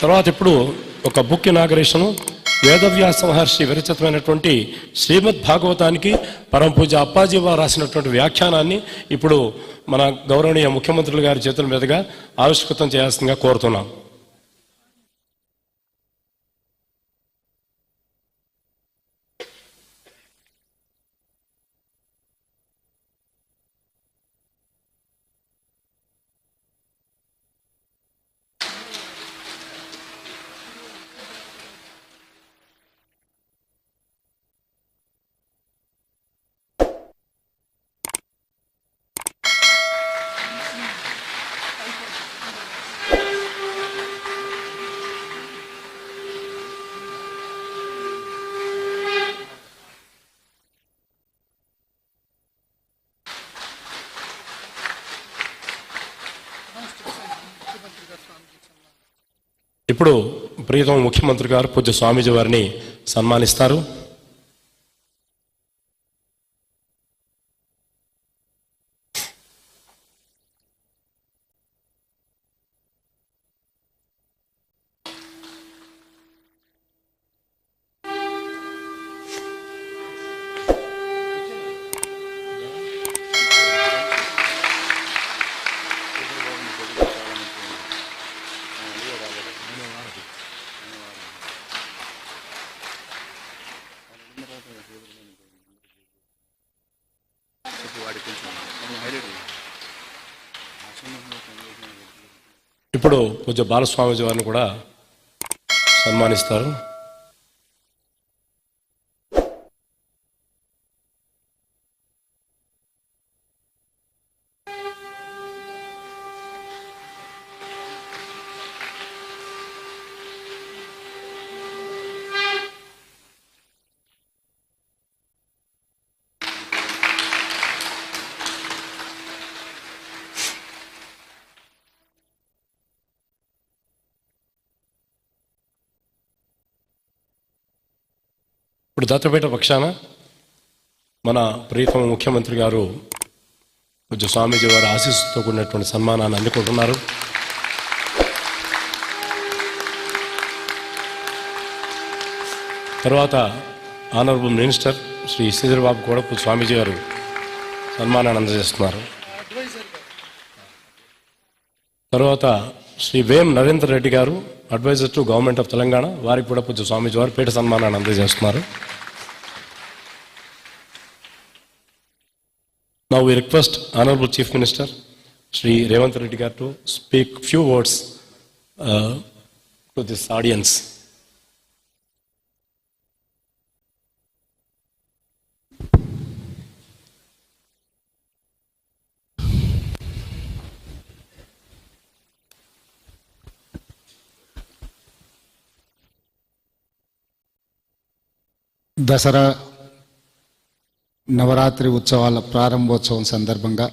తర్వాత ఇప్పుడు ఒక బుక్ ఇనాగరేషను వేదవ్యాస మహర్షి విరచితమైనటువంటి శ్రీమద్ భాగవతానికి పరమ పూజ అప్పాజీ వారు రాసినటువంటి వ్యాఖ్యానాన్ని ఇప్పుడు మన గౌరవనీయ ముఖ్యమంత్రులు గారి చేతుల మీదుగా ఆవిష్కృతం చేయాల్సిందిగా కోరుతున్నాం. ఇప్పుడు ప్రియతమ ముఖ్యమంత్రి గారు పూజ్య స్వామీజీ వారిని సన్మానిస్తారు. ఇప్పుడు పూజ్య బాలస్వామిజీ వారిని కూడా సన్మానిస్తారు. ఇప్పుడు దత్తపేట పక్షాన మన ప్రియతమ ముఖ్యమంత్రి గారు కొంచెం స్వామీజీ వారి ఆశీస్సుతో కూడినటువంటి సన్మానాన్ని అందుకుంటున్నారు. తర్వాత ఆనరబుల్ మినిస్టర్ శ్రీ శ్రీధర్బాబు కూడా పూజ్య స్వామీజీ గారు సన్మానాన్ని అందజేస్తున్నారు. తర్వాత శ్రీ వేం నరేందర్ రెడ్డి గారు advisor to government of Telangana వారికి కూడా కొంచెం స్వామీజీ వారు పేట సన్మానాన్ని అందజేస్తున్నారు. Now we request Honorable Chief Minister Sri Revanth Reddy to speak few words uh, to this audience. Dasara Navratri ఉత్సవాల ప్రారంభోత్సవం సందర్భంగా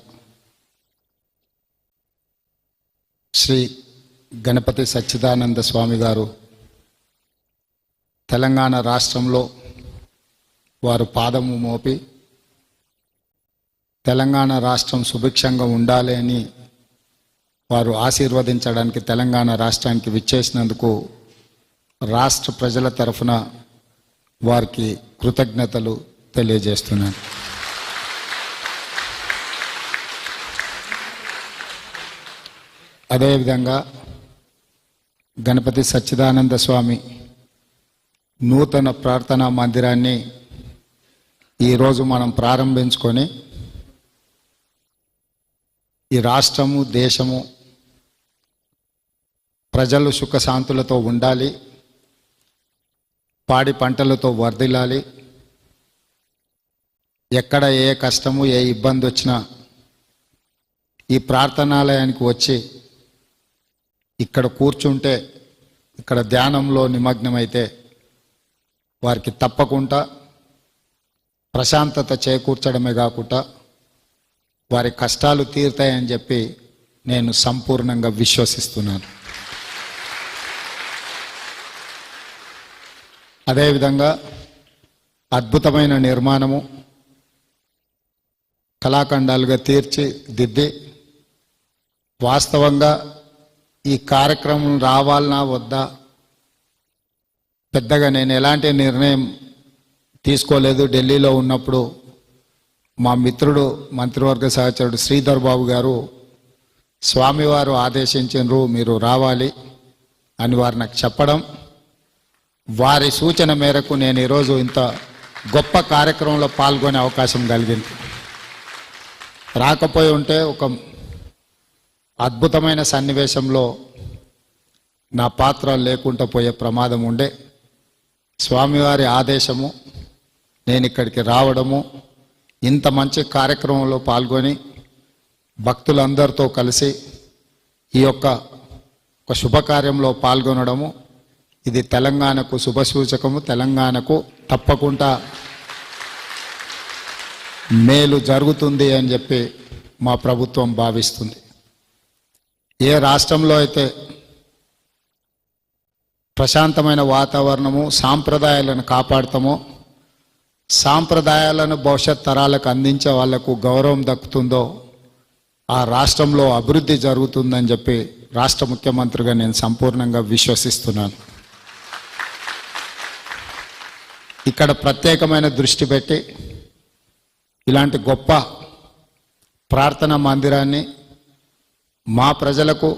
శ్రీ గణపతి సచ్చిదానంద స్వామి గారు తెలంగాణ రాష్ట్రంలో వారు పాదము మోపి తెలంగాణ రాష్ట్రం సుభిక్షంగా ఉండాలి అని వారు ఆశీర్వదించడానికి తెలంగాణ రాష్ట్రానికి విచ్చేసినందుకు రాష్ట్ర ప్రజల తరఫున వారికి కృతజ్ఞతలు తెలియజేస్తున్నాను. అదేవిధంగా గణపతి సచ్చిదానంద స్వామి నూతన ప్రార్థనా మందిరాన్ని ఈరోజు మనం ప్రారంభించుకొని ఈ రాష్ట్రము దేశము ప్రజలు సుఖశాంతులతో ఉండాలి పాడి పంటలతో వర్ధిల్లాలి ఎక్కడ ఏ కష్టము ఏ ఇబ్బంది వచ్చినా ఈ ప్రార్థనాలయానికి వచ్చి ఇక్కడ కూర్చుంటే ఇక్కడ ధ్యానంలో నిమగ్నమైతే వారికి తప్పకుండా ప్రశాంతత చేకూర్చడమే కాకుండా వారి కష్టాలు తీరుతాయని చెప్పి నేను సంపూర్ణంగా విశ్వసిస్తున్నాను. అదేవిధంగా అద్భుతమైన నిర్మాణము కళాఖండాలుగా తీర్చి దిద్ది వాస్తవంగా ఈ కార్యక్రమం రావాలనా వద్దా? పెద్దగా నేను ఎలాంటి నిర్ణయం తీసుకోలేదు. ఢిల్లీలో ఉన్నప్పుడు మా మిత్రుడు మంత్రివర్గ సహచరుడు శ్రీధర్ బాబు గారు స్వామివారు ఆదేశించారు మీరు రావాలి అని వారు నాకు చెప్పడం. వారి సూచన మేరకు నేను ఈరోజు ఇంత గొప్ప కార్యక్రమంలో పాల్గొనే అవకాశం కలిగింది. రాకపోయి ఉంటే ఒక అద్భుతమైన సన్నివేశంలో నా పాత్ర లేకుండా పోయే ప్రమాదం ఉండే. స్వామివారి ఆదేశము నేను ఇక్కడికి రావడము ఇంత మంచి కార్యక్రమంలో పాల్గొని భక్తులందరితో కలిసి ఈ యొక్క ఒక శుభకార్యంలో పాల్గొనడము ఇది తెలంగాణకు శుభసూచకము. తెలంగాణకు తప్పకుండా మేలు జరుగుతుంది అని చెప్పి మా ప్రభుత్వం భావిస్తుంది. ఏ రాష్ట్రంలో అయితే ప్రశాంతమైన వాతావరణము సాంప్రదాయాలను కాపాడతామో సాంప్రదాయాలను భవిష్యత్ తరాలకు అందించే వాళ్ళకు గౌరవం దక్కుతుందో ఆ రాష్ట్రంలో అభివృద్ధి జరుగుతుందని చెప్పి రాష్ట్ర ముఖ్యమంత్రిగా నేను సంపూర్ణంగా విశ్వసిస్తున్నాను. ఇక్కడ ప్రత్యేకమైన దృష్టి పెట్టి ఇలాంటి గొప్ప ప్రార్థన మందిరాన్ని మా ప్రజలకు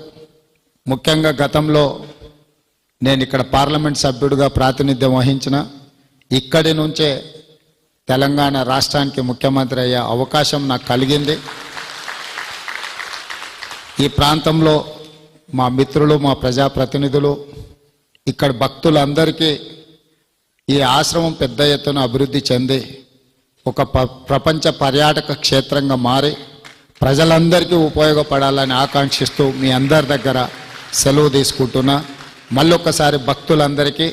ముఖ్యంగా గతంలో నేను ఇక్కడ పార్లమెంట్ సభ్యుడిగా ప్రాతినిధ్యం వహించిన ఇక్కడి నుంచే తెలంగాణ రాష్ట్రానికి ముఖ్యమంత్రి అయ్యే అవకాశం నాకు కలిగింది. ఈ ప్రాంతంలో మా మిత్రులు మా ప్రజాప్రతినిధులు ఇక్కడ భక్తులందరికీ ఈ ఆశ్రమం పెద్ద ఎత్తున అభివృద్ధి చెంది ఒక ప- ప్రపంచ పర్యాటక క్షేత్రంగా మారి ప్రజలందరికీ ఉపయోగపడాలని ఆకాంక్షిస్తూ మీ అందరి దగ్గర సెలవు తీసుకుంటున్నా. మళ్ళొక్కసారి భక్తులందరికీ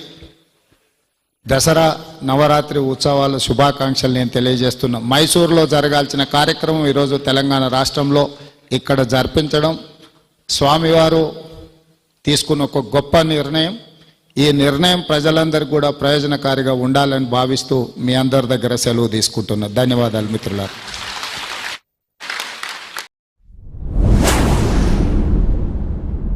దసరా నవరాత్రి ఉత్సవాల శుభాకాంక్షలు నేను తెలియజేస్తున్నా. మైసూరులో జరగాల్సిన కార్యక్రమం ఈరోజు తెలంగాణ రాష్ట్రంలో ఇక్కడ జరిపించడం. స్వామివారు తీసుకున్న ఒక గొప్ప నిర్ణయం. ఈ నిర్ణయం ప్రజలందరికీ కూడా ప్రయోజనకారిగా ఉండాలని భావిస్తూ మీ అందరి దగ్గర సెలవు తీసుకుంటున్నా. ధన్యవాదాలు మిత్రులారా.